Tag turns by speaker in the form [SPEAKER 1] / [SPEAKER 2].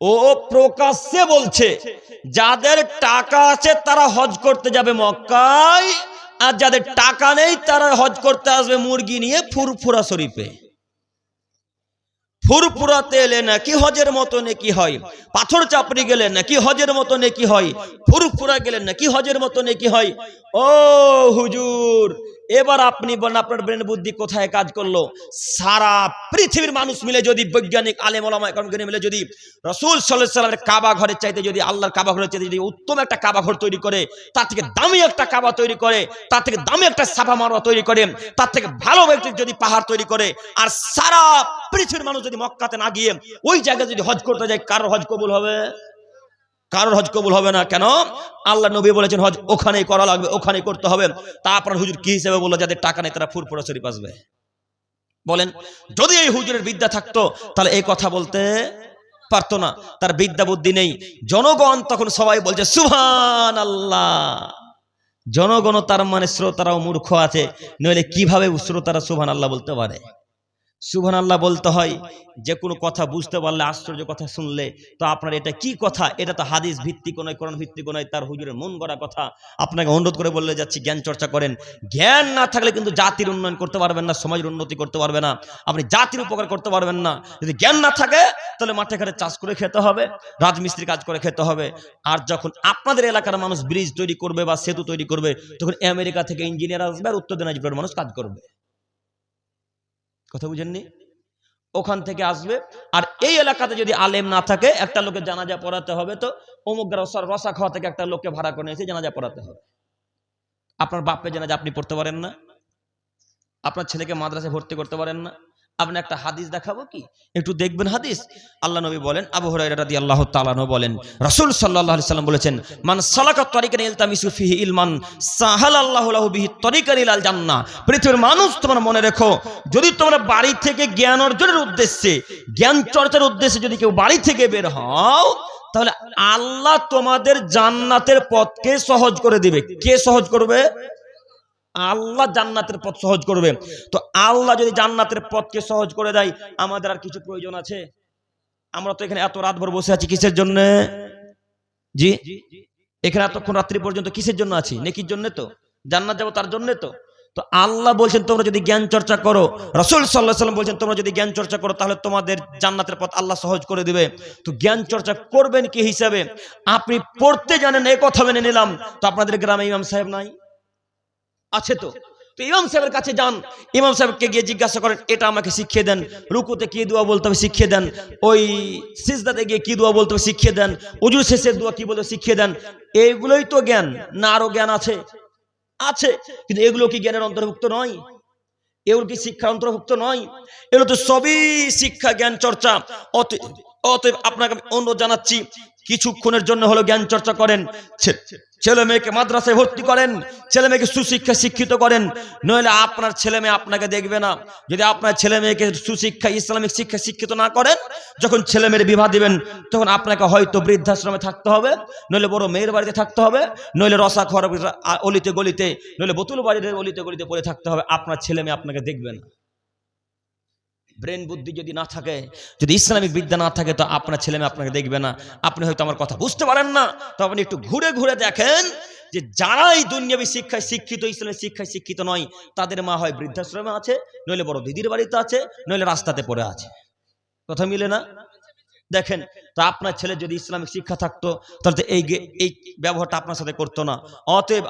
[SPEAKER 1] ও প্রকাশ্যে বলছে, যাদের টাকা আছে তারা হজ করতে যাবে মক্কায়, আর যাদের টাকা নেই তারা হজ করতে আসবে মুরগি নিয়ে ফুরফুরা শরীফে। ফুরফুরাতে এলে নাকি হজের মতো নেকি হয়, পাথর চাপড়ি গেলে নাকি হজের মতো নেকি হয়, ফুরফুরা গেলে নাকি হজের মতো নেকি হয়। ও হুজুর এবার আপনি বলেন, আপনার ব্রেন বুদ্ধি কোথায় কাজ করল? সারা পৃথিবীর মানুষ মিলে যদি বৈজ্ঞানিক, আলেম একাডেমি মিলে যদি রসুল সাল্লাহ সাল্লামের কাবা ঘরের চাইতে যদি, আল্লাহর কাবা ঘরের চাইতে যদি উত্তম একটা কাবা ঘর তৈরি করে, তার থেকে দামি একটা কাবা তৈরি করে, তার থেকে দামি একটা সাফা মারোয়া তৈরি করে, তার থেকে ভালো ব্যক্তি যদি পাহাড় তৈরি করে, আর সারা পৃথিবীর মানুষ যদি মক্কাতে না গিয়ে ওই জায়গায় যদি হজ করতে যায়, কারোর হজ কবুল হবে? কারোর হজ কবুল হবে না, কেন? আল্লাহ নবী বলেছেন, হজ ওখানেই করা লাগবে, ওখানেই করতে হবে। তা আপনার হুজুর কি হিসেবে বলল? যাদের টাকা নেই, তারা ফুরফুরা শরীফ আসবে বলেন, যদি এই হুজুরের বিদ্যা থাকতো, তাহলে এই কথা বলতে পারতো না। তার বিদ্যা বুদ্ধি নেই। জনগণ তখন সবাই বলছে সুহান আল্লাহ জনগণ তার মানে শ্রোতারাও মূর্খ আছে। নইলে কীভাবে শ্রোতারা সুহান আল্লাহ বলতে পারে? সুবহান আল্লাহ বলতে হয়, যে কোনো কথা বুঝতে পারলে, আশ্চর্য কথা শুনলে, তো আপনার এটা কি কথা? এটা তো হাদিস ভিত্তিক নয়, কোরআন ভিত্তিক নয়, তার হুজুরের মন গড়া কথা। আপনাকে অনুরোধ করে বললে যাচ্ছি, জ্ঞান চর্চা করেন। জ্ঞান না থাকলে কিন্তু জাতির উন্নয়ন করতে পারবেন না, সমাজের উন্নতি করতে পারবে না। আপনি জাতির উপকার করতে পারবেন না। যদি জ্ঞান না থাকে, তাহলে মাঠে ঘাটে চাষ করে খেতে হবে, রাজমিস্ত্রি কাজ করে খেতে হবে। আর যখন আপনাদের এলাকার মানুষ ব্রিজ তৈরি করবে বা সেতু তৈরি করবে, তখন আমেরিকা থেকে ইঞ্জিনিয়ার আসবে আর উত্তর দিনাজপুরের মানুষ কাজ করবে। কথা বুঝেননি? ওখান থেকে আসবে। আর এই এলাকাতে যদি আলেম না থাকে, একটা লোকে জানাজা পড়াতে হবে তো। অমুক রসা রসা খাওয়া থেকে একটা লোককে ভাড়া করে এসে জানাজা পড়াতে হবে। আপনার বাপের জানাজা আপনি পড়তে পারেন না। আপনার ছেলেকে মাদ্রাসে ভর্তি করতে পারেন না। আপনি একটা হাদিস দেখাবো কি? একটু দেখবেন হাদিস? আল্লাহ নবী বলেন, আবু হুরায়রা আল্লাহ তাআলা বলেন, রাসূল আলাইহি সাল্লাম বলেছেন, মান সালাকা তরিকান ইলতামিসু ফিহি ইলমান, সাহালাল্লাহু লাহু বিহি তরিকান ইলাল জান্নাহ। পৃথিবীর মানুষ তোমরা মনে রেখো, যদি তোমরা বাড়ি থেকে জ্ঞান অর্জনের উদ্দেশ্যে, জ্ঞান চর্চার উদ্দেশ্যে যদি কেউ বাড়ি থেকে বের হও, তাহলে আল্লাহ তোমাদের জান্নাতের পথকে সহজ করে দিবে। কে সহজ করবে? আল্লাহ জান্নাতের পথ সহজ করবে তো আল্লাহ যদি জান্নাতের পথকে সহজ করে দেয়, আমাদের আর কিছু প্রয়োজন আছে? আমরা তো এখানে এত রাত ভর বসে আছি, কিসের জন্য? জি? এখানে এতক্ষণ রাত্রি পর্যন্ত কিসের জন্য আছি? নেকির জন্য তো। জান্নাত যাব তার জন্য তো। তো আল্লাহ বলছেন, তোমরা যদি জ্ঞান চর্চা করো, রসুল সাল্লাহ বলছেন, তোমরা যদি জ্ঞান চর্চা করো, তাহলে তোমাদের জান্নাতের পথ আল্লাহ সহজ করে দিবে। তো জ্ঞান চর্চা করবেন কি হিসাবে? আপনি পড়তে জানেন এই কথা মেনে নিলাম। তো আপনাদের গ্রামে ইমাম সাহেব নাই? আছে তো? তো ইমাম সাহেবের কাছে যান। ইমাম সাহেবকে গিয়ে জিজ্ঞাসা করেন, এটা আমাকে শিখিয়ে দেন। রুকুতে কি দোয়া বলতে হবে শিখিয়ে দেন। ওই সিজদাতে গিয়ে কি দোয়া বলতে হবে শিখিয়ে দেন। উজুর শেষের দোয়া কি বলতে শিখিয়ে দেন। এইগুলোই তো জ্ঞান। না আরও জ্ঞান আছে। আছে। কিন্তু এগুলো কি জ্ঞানের অন্তর্ভুক্ত নয়? এগুলো কি শিক্ষার অন্তর্ভুক্ত নয়? এগুলো তো সবই শিক্ষা জ্ঞান চর্চা। অতএব আপনাকে অনুরোধ জানাচ্ছি, কিছুক্ষণের জন্য হলো জ্ঞান চর্চা করেন। ছেলে মেয়েকে মাদ্রাসায় ভর্তি করেন, ছেলে মেয়েকে সুশিক্ষা শিক্ষিত করেন। নইলে আপনার ছেলে মেয়ে আপনাকে দেখবে না। যদি আপনার ছেলে মেয়েকে সুশিক্ষা ইসলামিক শিক্ষা শিক্ষিত না করেন, যখন ছেলে মেয়ের বিবাহ দিবেন, তখন আপনাকে হয়তো বৃদ্ধাশ্রমে থাকতে হবে, নইলে বড় মেয়ের বাড়িতে থাকতে হবে, নইলে রসা খর অলিতে গলিতে, নইলে বোতল বাড়িতে অলিতে গলিতে পড়ে থাকতে হবে। আপনার ছেলে মেয়ে আপনাকে দেখবে না। ব্রেন বুদ্ধি যদি না থাকে, যদি ইসলামিক বিদ্যা না থাকে, তো আপনার ছেলে মেয়ে আপনাকে দেখবে না। আপনি হয়তো আমার কথা বুঝতে পারেন না। তো আপনি একটু ঘুরে ঘুরে দেখেন যে যারাই দুনিয়াবী শিক্ষায় শিক্ষিত ইসলামের শিক্ষায় শিক্ষিত নয়, তাদের মা হয় বৃদ্ধাশ্রমে আছে, নইলে বড় দিদির বাড়িতে আছে, নইলে রাস্তাতে পড়ে আছে। কথা মিলে না? দেখেন, তো আপনার ছেলে যদি ইসলামিক শিক্ষা থাকতো, তাহলে এই এই ব্যবহারটা আপনার সাথে করতো না। অতএব